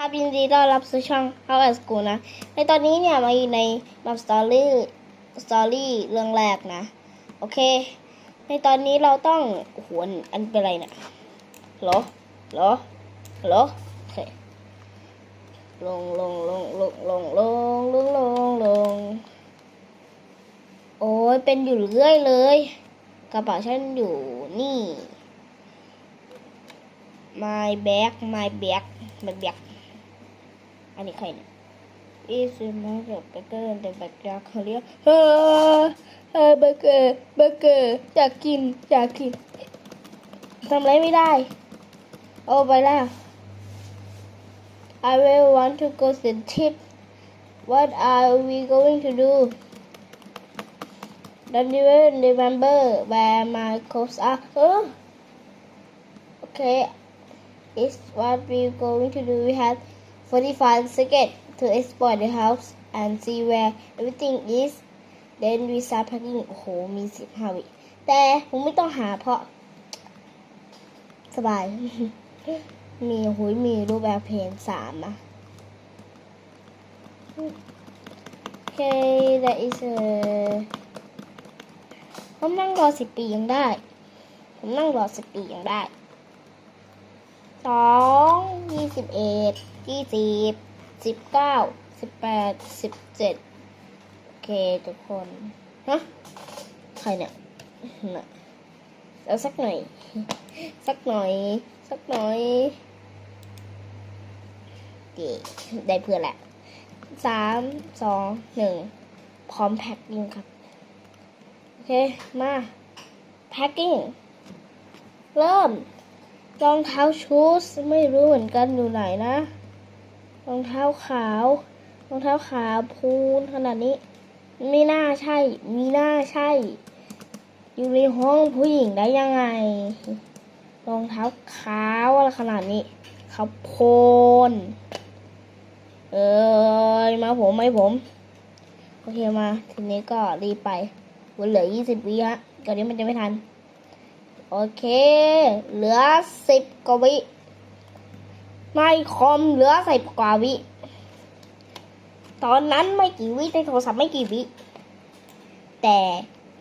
ครับยินดีต้อนรับสู่ช่อง How at School นะ ในตอนนี้เนี่ยมาอยู่ในมัสตอรี่สตอรี่เรื่องแรกนะ โอเค ในตอนนี้เราต้องหอันอันเป็นอะไรเนี่ยหรอหรอหรอโอเคลงลงลงลงลงลงลงลงลงโอ้ยเป็นอยู่เรื่อยเลย กระเป๋าฉันอยู่นี่ my bag my bag my bag อันนี้ใครเนี่ย is my bag เบเกอร์แต่แบกยาเขาเรียกเฮ้อเฮ้อเบเกอร์เบเกอร์อยากกินอยากกินทำอะไรไม่ได้ โอ้ไปแล้ว I will want to go to the tip what are we going to do don't even remember where my clothes are oh. okay it's what we're going to do. We have 45 seconds to explore the house and see where everything is. Then we start packing. โอ้โห มี 15 วิ แต่ผมไม่ต้องหาเพราะ สบาย มีหุยมีรูปแบบเพลงสามนะ Okay that is a ผมนั่งรอสิบปียังได้ ผมนั่งรอสิบปียังได้ สองยี่สิบเอ็ดยี่สิบสิบเก้าสิบแปดสิบเจ็ดโอเคทุกคนฮะใครเนี่ยน่ะเอาสักหน่อย สักหน่อย สักหน่อยดีได้เพื่อนแหละสามสองหนึ่งพร้อมแพ็คกิ้งครับ โอเค มา แพ็คกิ้ง เริ่ม รองเท้าชูสไม่รู้เหมือนกันอยู่ไหนนะ รองเท้าขาว รองเท้าขาวพูนขนาดนี้ ไม่น่าใช่ มีน่าใช่ อยู่ในห้องผู้หญิงได้ยังไง รองเท้าขาวอะไรขนาดนี้เขาวโพนเอ้ยมาผมไม่ผม โอเคมา ทีนี้ก็รีบไปวันเหลือยี่สิบวิฮะก่อนนี้มันจะไม่ทัน โอเค เหลือสิบกว่าวิไม่คอมเหลือสิบกว่าวิ ตอนนั้นไม่กี่วิในโทรศัพท์ไม่กี่วิ แต่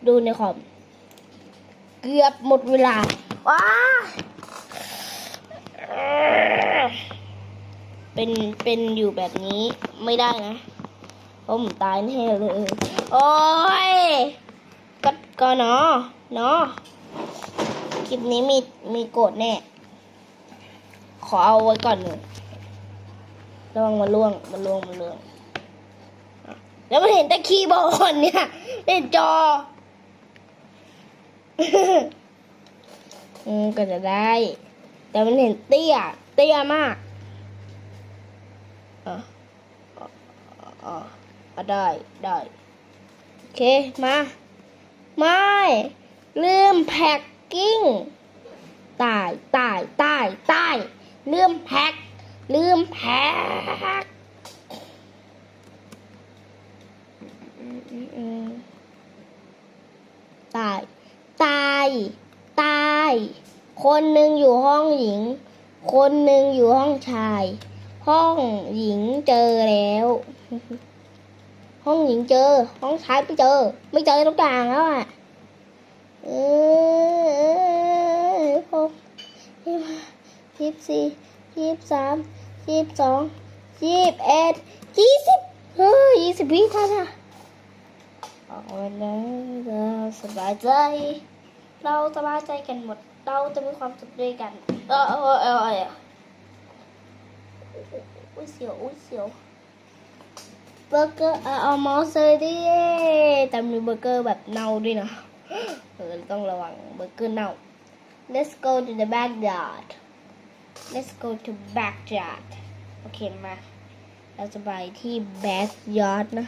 ดูในคอม เกือบหมดเวลา ว้า เป็น เป็นอยู่แบบนี้ไม่ได้นะเพราะผมตายแน่เลย โอ้ยก็ก็เนาะเนาะ คลิปนี้มีมีโกรธแน่ ขอเอาไว้ก่อนหนึ่งระวังมันล่วงมันล่วงมันล่วง แล้วมันเห็นแต่คีย์บอร์ดเนี่ยเห็นจออืมก็จะได้ แต่มันเห็นเตี้ย เตี้ยมากอะอะอะอะได้ได้ โอเค มา ไม่ ลืมแพ็ก กิ้งตายตายตายตายลืมแพ็กลืมแพ็กตาย ตาย ตาย คนหนึ่งอยู่ห้องหญิง คนหนึ่งอยู่ห้องชาย ห้องหญิงเจอแล้ว ห้องหญิงเจอ ห้องชายไม่เจอ ไม่เจอทุกอย่างแล้วอะ เออหกยี่ สิบสี่ยี่สิบสามยี่สิบสองยี่สิบเอ็ดยี่สิบเฮ้ยยี่สิบวิท่านอะออกมาแล้วเราสบายใจ เราสบายใจกันหมด เราจะมีความสุขด้วยกัน เออเออเออเอออุ้ยเสียวอุ้ยเสียวเบอร์เกอร์เอามอสเลยดิแต่มีเบอร์เกอร์แบบเน่าด้วยนะเออต้องระวังเบอร์เกอร์เน่า Let's go to the backyard Let's go to backyard โอเคมา เราจะไปที่ backyard นะ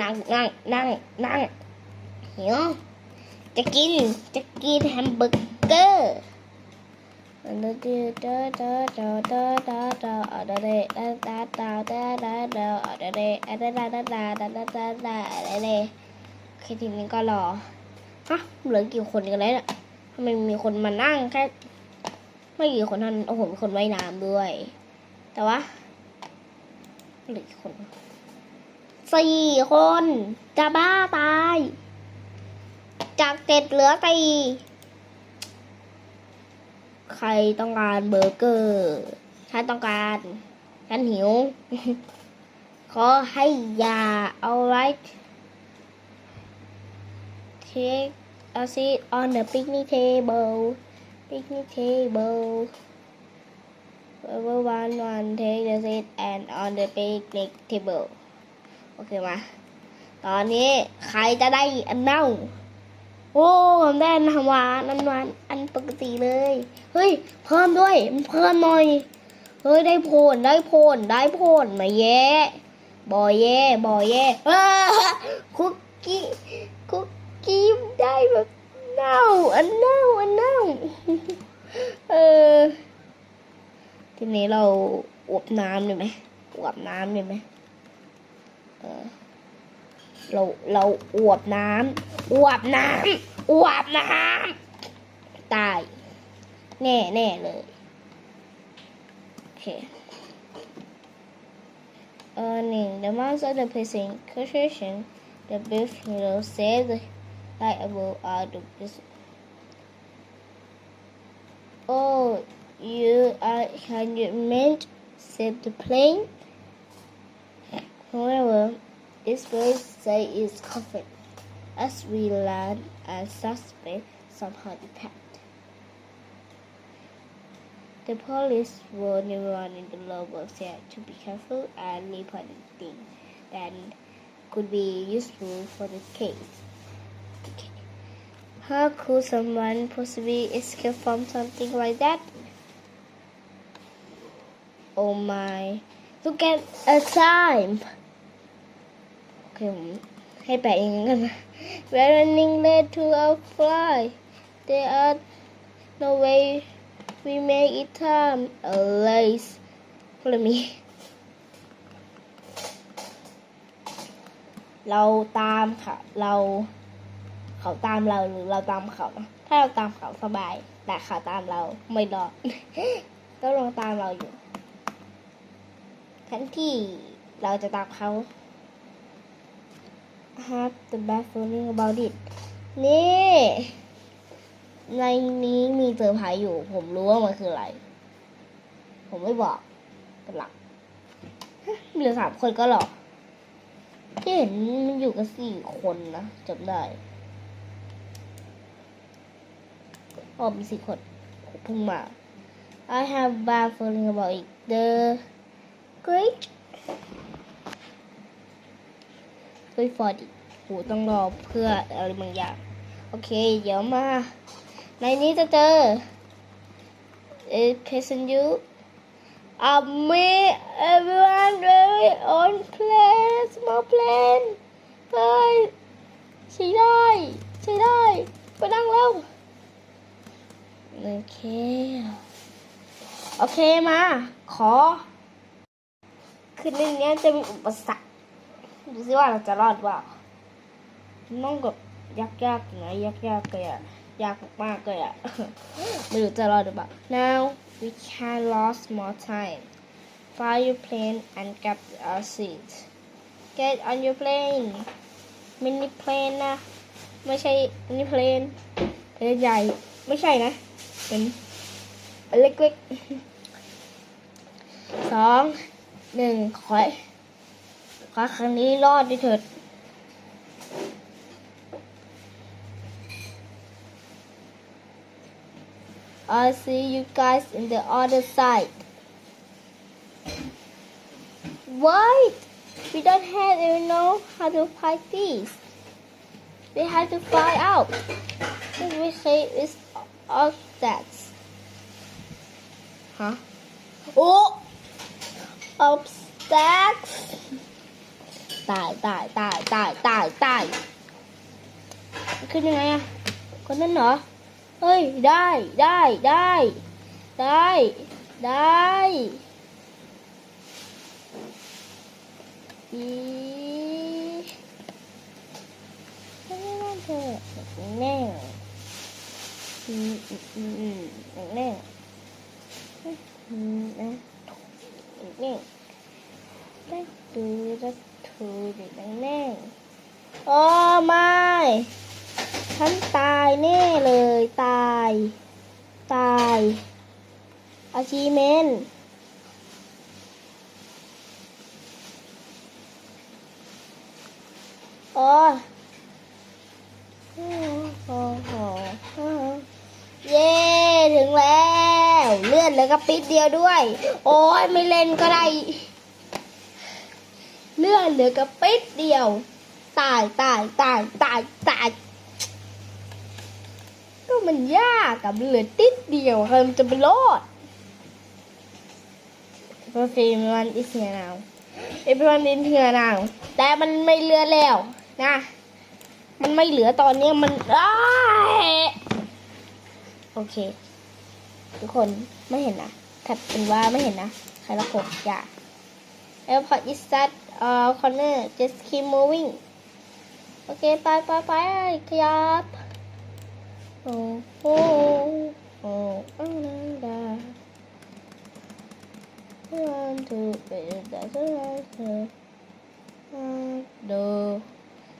นั่งนั่งนั่งนั่งหิวจะกิน จะกินแฮมเบอร์เกอร์ โอเคเคทีมนี้ก็รอฮะเหลือกี่คนกันแล้วเนี่ยทำไมมีคนมานั่งแค่ไม่กี่คนเท่านั้นโอ้โหมีคนว่ายน้ำด้วย แต่ว่าเหลือกี่คนสี่คนจะบ้าตาย จากเจ็ดเหลือสี่ ใครต้องการเบอร์เกอร์ฉันต้องการฉันหิว ขอให้ยาเอาไว้ take a seat on the picnic table picnic table everyone one take the seat and on the picnic table โอเคมา ตอนนี้ใครจะได้อันเน่า อ้ผมได้อันหวานอันหวานอันปกติเลย เฮ้ย เพิ่มด้วย เพิ่มหน่อย เฮ้ย ได้โพนได้โพนได้โพนมาแย่บอยแย่บอยแย่คุกกี้ คุกกี้ได้แบบเน่า อันเน่า อันเน่า เออ ทีนี้เราอวบน้ำเลยไหมอวบน้ำเลยไหมเออ เราเราอวบน้ำอวบน้ำอวบน้ำตาย แน่แน่เลยโอเค Earning the months of the pacing concession, the beef hero said like above are the best. Oh, you are hundred men, said the plane. However, this voice say is covered as we land and suspect somehow impact. The police warned everyone in the local area to be careful and report anything that could be useful for the case. How could someone possibly escape from something like that? Oh my. Look at a time. โอเคผมให้แปะเองกันนะ We're running late to our flight. There are no way we make it time. A lace. Follow me. เราตามค่ะ เราเขาตามเราหรือเราตามเขานะถ้าเราตามเขาสบาย แต่เขาตามเราไม่รอดก็ลองตามเราอยู่แทนที่เราจะตามเขา have the bad feeling about it นี่ ในนี้มีเซอร์ไพรส์อยู่ ผมรู้ว่ามันคืออะไร ผมไม่บอกกันหลักมีเหลือสามคนก็หรอกที่เห็นมันอยู่กันสี่คนนะจำได้อมีสี่คนเพิ่งมา I have bad feeling about it the great เฮ้ยฟอร์ดิโหต้องรอเพื่ออะไรบางอย่าง โอเค เดี๋ยวมา ในนี้จะเจอเอเพสันยูอัมมี everyone very on plane small plane เฮ้ยใช้ได้ใช้ได้ไปนั่งแล้วโอเค โอเคมา ขอ คือในนี้จะมีอุปสรรค ดูสิว่าเราจะรอดว่าน้องกับยากยากๆนะยากยากๆเลยอะยากมากๆเลยอะไม่รู้จะรอดหรือเปล่า now we can lost more time fly your plane and grab our seat get on your plane mini plane นะ ไม่ใช่ mini plane เพลนใหญ่ ไม่ใช่นะ เป็นเล็กๆสองหนึ่งขอให้ ขอครั้งนี้รอดด้วยเถิด I'll see you guys in the other side. What? We don't have even know how to fight these. We have to fly out. What we say is all that. Huh? Oh! Obstacles. ตายตายตายตายตายตายขึ้นยังไงอะคนนั้นเหรอ เฮ้ย ได้ได้ได้ ได้ได้อีช่แน่อืมอืมอืมอืมแน่อืมนะแน่ได้ดู ได้ดูดิแน่โอ้ไม่ ฉันตายแน่เลย ตาย ตายอาชีเมนโอ้ยโอ้โหเย้ถึงแล้ว เลื่อนเลยกระปิดเดียวด้วย โอ้ยไม่เล่นก็ได้ เลือนเหลือกระปิดเดียว ตายตายตายตายตาย ก็มันยากกับเหลือติดเดียวใครมันจะไปรอด Everyone is here now Everyone is here now แต่มันไม่เหลือแล้วนะ มันไม่เหลือตอนนี้มันอ้าโอเค ทุกคนไม่เห็นนะถัดเป็นว่าไม่เห็นนะ ใครละคนอย่า Airport is that uh corner just keep moving โอเค ไปไปไปขยับ โอ้โหโอ้อันนั้นดา One two three that's right ดู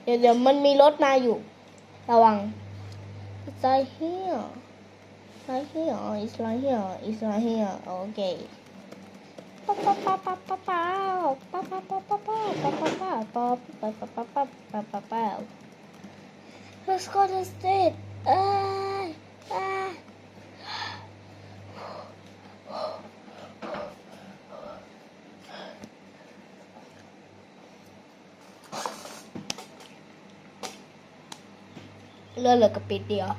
เดี๋ยวเดี๋ยวมันมีรถมาอยู่ ระวัง It's right here right here It's right here It's right here Okay Who's gonna stay? Ah, ah. Look, look, a bit deal.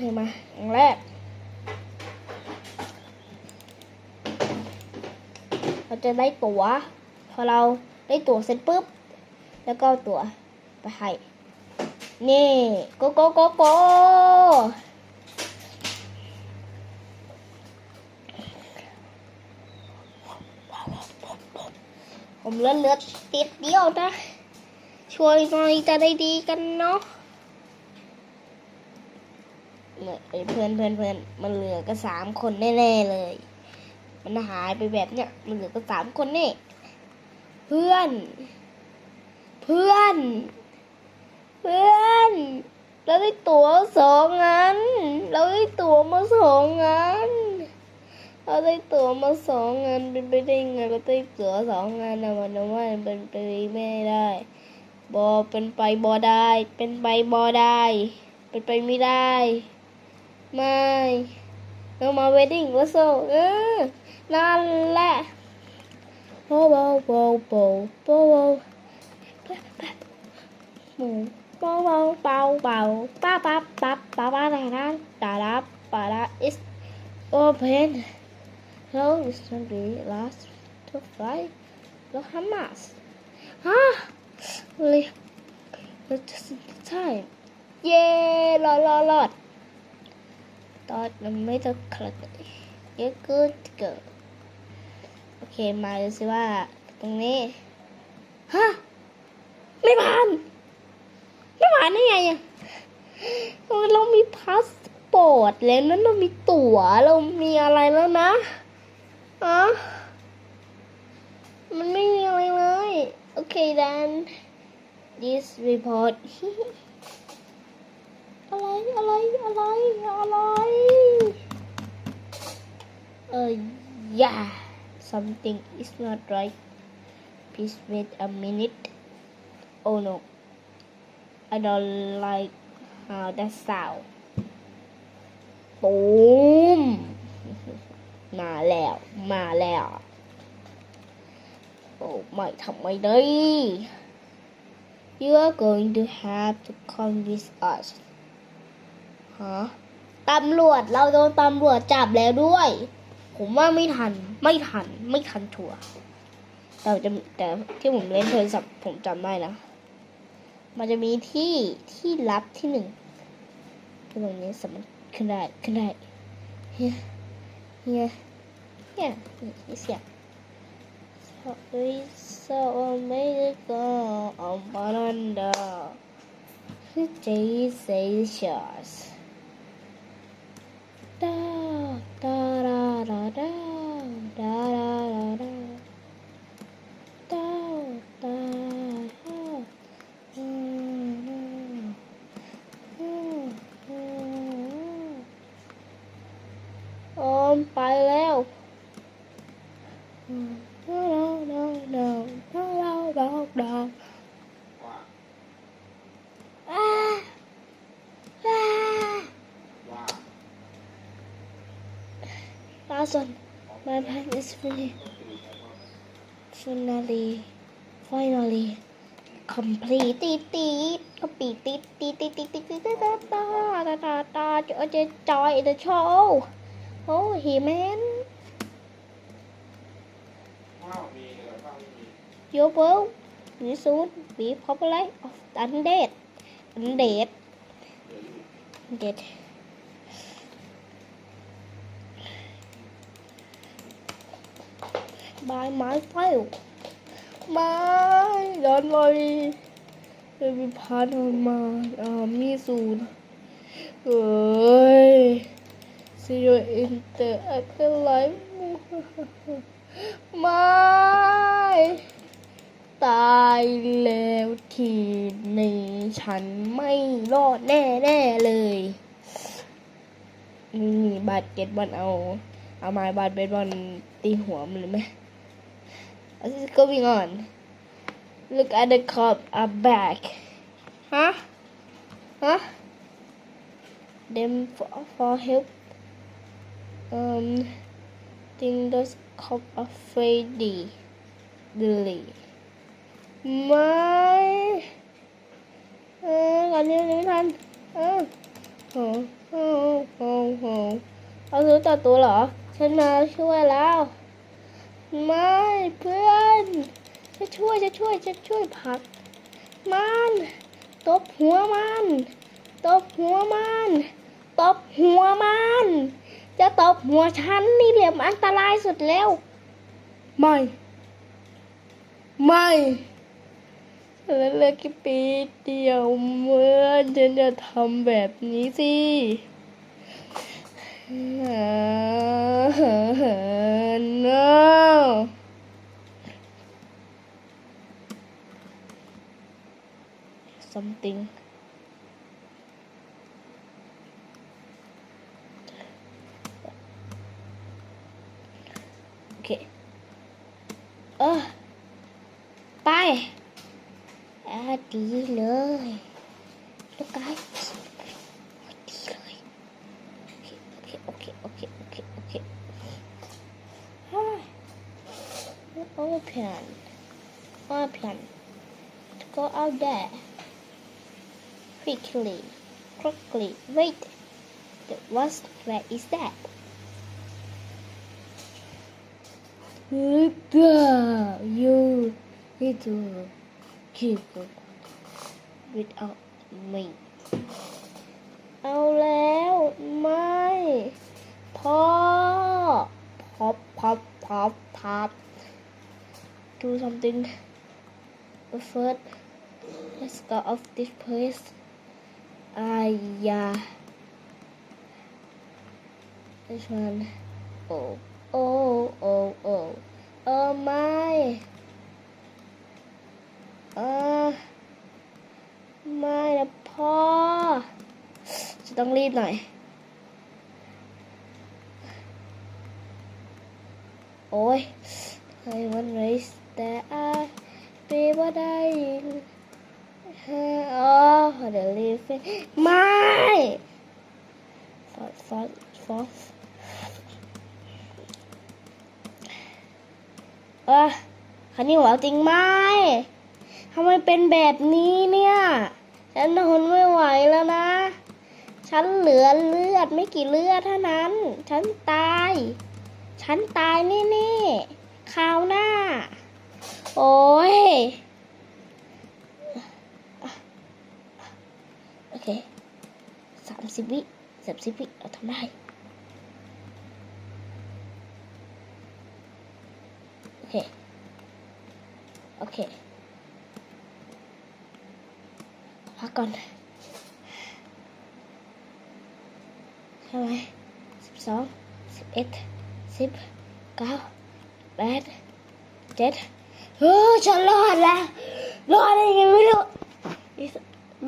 เคมาอย่างแรก เราจะได้ตั๋ว พอเราได้ตั๋วเสร็จปุ๊บ แล้วก็ตั๋วไปให้นี่โกโกโกโกผมเลือดเลือดติดเดียวนะ ช่วยหน่อยจะได้ดีกันเนาะ เนี่ยไอเพื่อนเพื่อนเพื่อนมันเหลือก็สามคนแน่ๆเลย มันหายไปแบบเนี้ยมันเหลือก็สามคนนี่เพื่อน เพื่อน เพื่อน เราได้ตั๋วสองอันเราได้ตั๋วมาสองอันเราได้ตั๋วมาสองอันเป็นไปได้ไงเราได้ตั๋วสองอันนะมันว่าเป็นไปไม่ได้บอเป็นไปบอได้ เป็นไปบอได้ เป็นไปไม่ได้ ไม่เรามาเวดดิ้งวะโซเออนั่นแหละโบโบโบโบโบโบหมูโบโบเบาเบาป้าป้าป้าป้าป้าแต่นั้นดาดาปาดา is open so it's not the last to fly the Hamas ฮะ really just in time เย้รอดรอดรอด ตอนมันไม่ต้องคลิกเยอะเกินเกินโอเค มาดูสิว่า ตรงนี้ ฮะ ไม่ผ่าน ไม่ผ่านได้ไงอะเรามีพาสปอร์ตแล้วนั้นเรามีตั๋ว เรามีอะไรแล้วนะอะมันไม่มีอะไรเลย โอเค then this report อะไร อะไร อะไร อะไร เออ yeah something is not right please wait a minute oh no I don't like how that sound ตูมมาแล้ว มาแล้ว โอ้ไม่ทำไม่ได้ You are going to have to come with us ฮะตำรวจเราโดนตำรวจจับแล้วด้วย ผมว่าไม่ทันไม่ทันไม่ทันชัวแต่จะแต่ที่ผมเล่นโทรศัพท์ผมจำได้นะ มันจะมีที่ที่ลับที่หนึ่งตรงนี้สามารถขึ้นได้ขึ้นได้เฮียเฮียเฮียนี่เสียง So it's so amazing on Bananda. Jesus. Da ta ta da da da da da da da da da da ôm bay leo no no no no no no no Carson. My plan is finished. Finally, finally completed. Completed. Enjoy the show. Oh, he man. Your world will soon be popular of undead. Undead. Undead. By my file ไม่ดันเลยจะมีพาร์ทมาอ่ามีศูนย์เอ้ย see you in the afterlife ไม่ตายแล้วทีนี้ฉันไม่รอดแน่แน่ๆเลยนี่มีบาดเก็ตบอลเอา เอาไม้บาดเบสบอลตีหัวมันเลยไหม What is going on? Look at the cop are back. Huh? Huh? Them for, for help. Um, think those cop are me, Lily. My. Uh, còn như Lý Thanh. Uh. Oh, oh, oh, oh. เอาซื้อต่อตัวเหรอ ฉันมาช่วยแล้ว มา จะช่วยจะช่วยจะช่วยผัก มันตบหัวมันตบหัวมันตบหัวมัน จะตบหัวฉันนี่เหลี่ยมอันตรายสุดแล้ว ไม่ ไม่แล้วเลือกี่ปีเดียวเมื่อฉันจะทำแบบนี้สิ no something okay เออไปอ่า something. Okay. Oh. Bye. à tí lời lúc ok ok ok ok ok alright open. Open. Go out there Quickly. Quickly. Wait. The what? Where is that? Look, you need to keep without me. เอาแล้วไม่พอพับพับพับพับ do something but first let's go off this place อายา this one oh oh oh oh oh my เออไม่นะพ่อจะต้องรีบหน่อย โอ้ย I want race that I be what I อ๋อ the living ไม่ ฟอสฟอสฟอสเออคันนี้หั วจริงไหมทำไมเป็นแบบนี้เนี่ย ฉันทนไม่ไหวแล้วนะ ฉันเหลือเลือดไม่กี่เลือดเท่านั้น ฉันตาย ฉันตายแน่ๆคราวหน้า โอ้ย โอเคสามสิบวิสามสิบวิเราทำได้โอเค โอเค พักก่อนใช่ไหมสิบสองสิบเอ็ดสิบเก้าแปดเจ็ดเฮ้ยฉันรอดแล้วรอดได้ยังไงไม่รู้ It's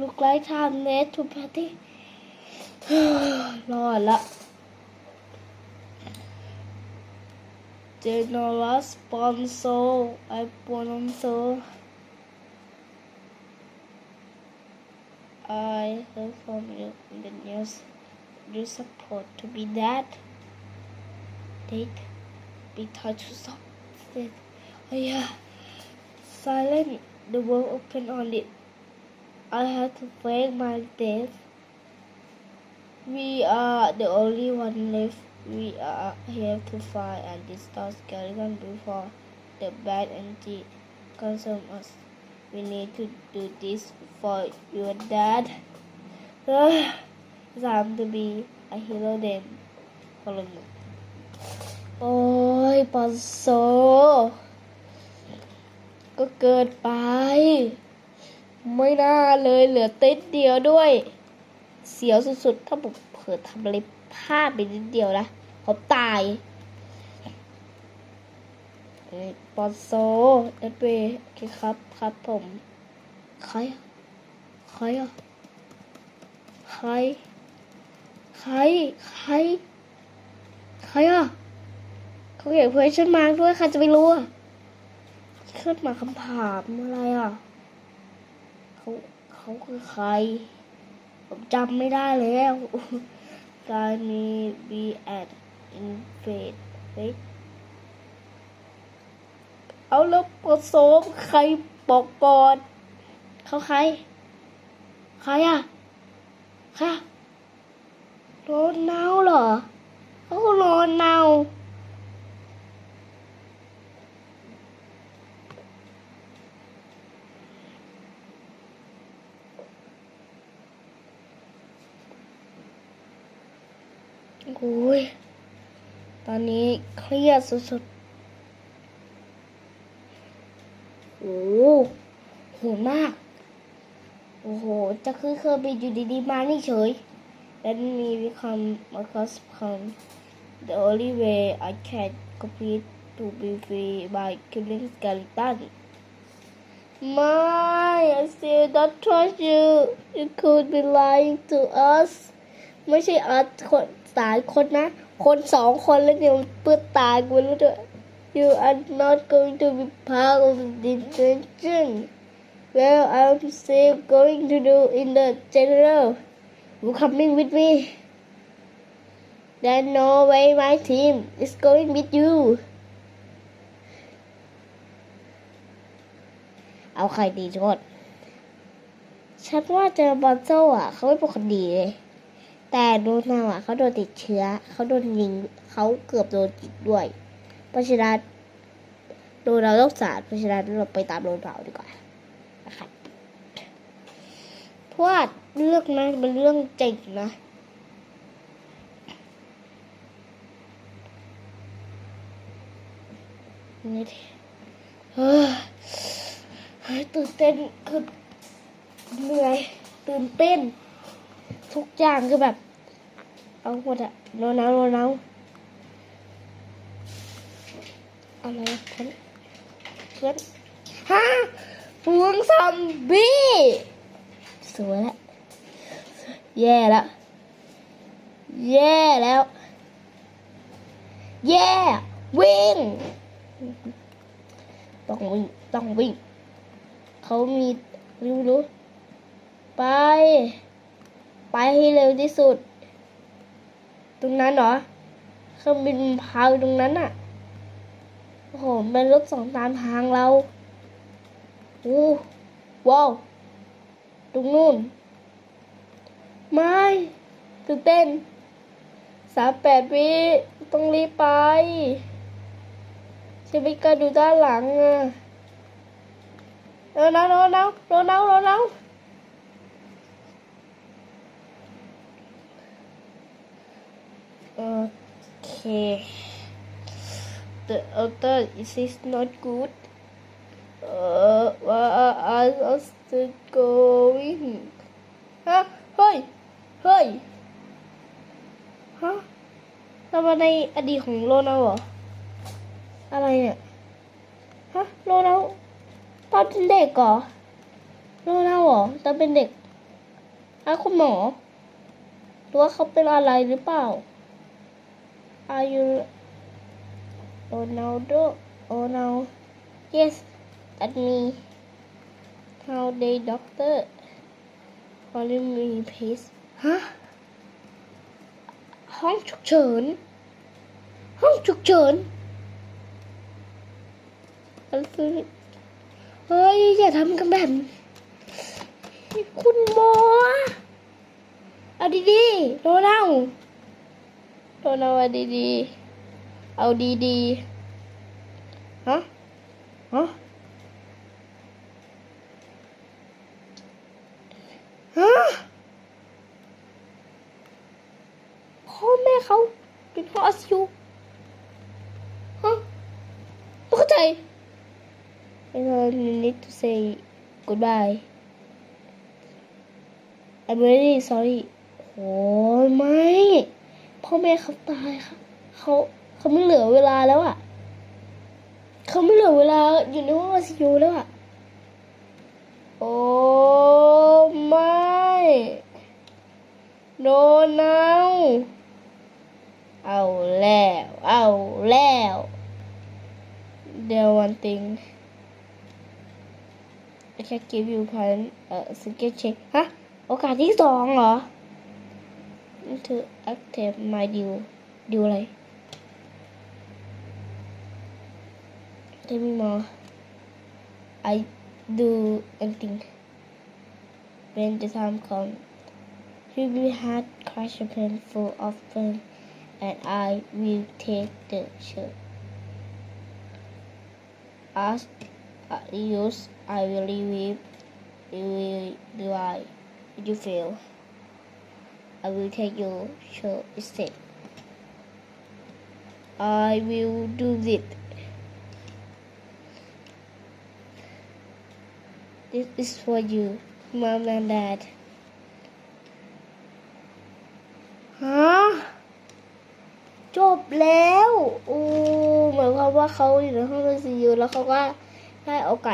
look like time net to party รอดละ Sponsor I sponsor I heard from you in the news you support to be that? Date be touch to it oh yeah. Silent the world open on it. I had to fake my death. We are the only one left we are here to fight and destroy skeleton before the bad energy consume us we need to do this for your dad it's time to be a hero then follow me โอ้ยปอนโซ ก็เกินไป ไม่น่าเลยเหลือเติดเดียวด้วย เสียวสุดๆ ถ้าผมเผลอทำอะไร พลาดไปนิดเดียวนะเขาตายเอ้ยปอนโซดัดเวย์โอเคครับครับผมใครใครอะใครใครใครใครอะเขาเขียนเพจฉันมาด้วยใครจะไปรู้อะขึ้นมาคำถามอะไรอะเขาเขาคือใคร ผมจำไม่ได้แล้ว การมีบีแอดอินเฟดเฮ้ยเอาแล้วปอโซมใครบอกก่อนเขาใคร ใครอะใครอะโรนเนาเหรอเขาโรนเนา โอ้ยตอนนี้เครียดสุดๆโอ้โหโหดมาก โอ้โห จะคือเคอร์บินอยู่ดีๆมานี่เฉย Let me become Marcus become the only way I can compete to be free by killing skeleton. My, I still don't trust you. You could be lying to us. ไม่ใช่อัดคน สามคนนะ คนสองคนแล้วเดี๋ยวเพื่อตายกูรู้วด้วย You are not going to be part of the detention. Well, I'm still going to do in the general. You coming with me? Then no way my team is going with you. เอาใครดีทุกคนฉันว่าเจอบอลโซ่อะเขาไม่ป็นคนดีเลย แต่โดนาอะเขาโดนติดเชื้อ เขาโดนยิง เขาเกือบโดนจิตด้วย เพราะฉะนั้นโดนเราต้องสารเพราะฉะนั้นเราไปตามโดนเผาดีกว่านะครับเพราะว่าเรื่องนั้นเป็นเรื่องจริงนะนี่เฮ้ยตื่นเต้นคือเหนื่อยตื่นเต้น ทุกอย่างคือแบบ เอาหมดอะโนนเอาโนนเอาอะไรเพื่อนเพื่อนฮะฟูงซอมบี้สวยแล้วแย่แล้ว แย่แล้ว แย่ วิ่ง ต้องวิ่ง ต้องวิ่ง เขามีรู้รู้ไป ไปให้เร็วที่สุด ตรงนั้นเหรอเครื่องบินพาไปตรงนั้นอะโอ้โหเป็นรถสองตามทางเราโอ้ว้าว ตรงนู้นไม่ตื่นเต้นสามแปดวิต้องรีบไปฉันไม่กล้าดูด้านหลังอะเร็วนะเร็วนะเร็วนะเร็วนะ อเค the outer is is not good uh where are us going ฮะเฮ้ยเฮ้ยฮะเรามาในอดีตของโรนัลเหรอ อะไรเนี่ย ฮะโรนัลตอนเป็นเด็กเหรอโรนัลเหรอตอนเป็นเด็กอะคุณหมอหรือว่าเขาเป็นอะไรหรือเปล่า Are you Ronaldo? Oh no. Yes, that's me. How they doctor? Calling me please. ฮะห้องฉุกเฉิน ห้องฉุกเฉินเฮ้ย อย่าทำกันแบบคุณหมอเอาดีๆโดนเอา โดนเอาดีๆ เอาดีๆ ฮะ ฮะ ฮะพ่อแม่เขาเป็นพ่ออาซิวฮะไม่เข้าใจ And then you need to say goodbye I'm really sorry โอ้ยไม่ พ่อแม่เขาตายค่ะเขาเขาไม่เหลือเวลาแล้วอะเขาไม่เหลือเวลาอยู่ในห้องไอซียูแล้วอะ โอ้ไม่โดนเอาเอาแล้ว เอาแล้ว เดี๋ยว one thing I can give you one เอ่อ second check ฮะ โอกาสที่สองเหรอ want to activate my deal, delay. Tell me more. I do anything. When the time comes, Ruby had crushed a pen full of pain, and I will take the shield. As I use, I will leave. You will do I? You fail. I will take your shirt instead. I will do it. This is for you, mom and dad. ฮะจบแล้ว โอ้หมายความว่าเขาอยู่ในห้องไอซียูแล้วเขาก็ได้โอกาส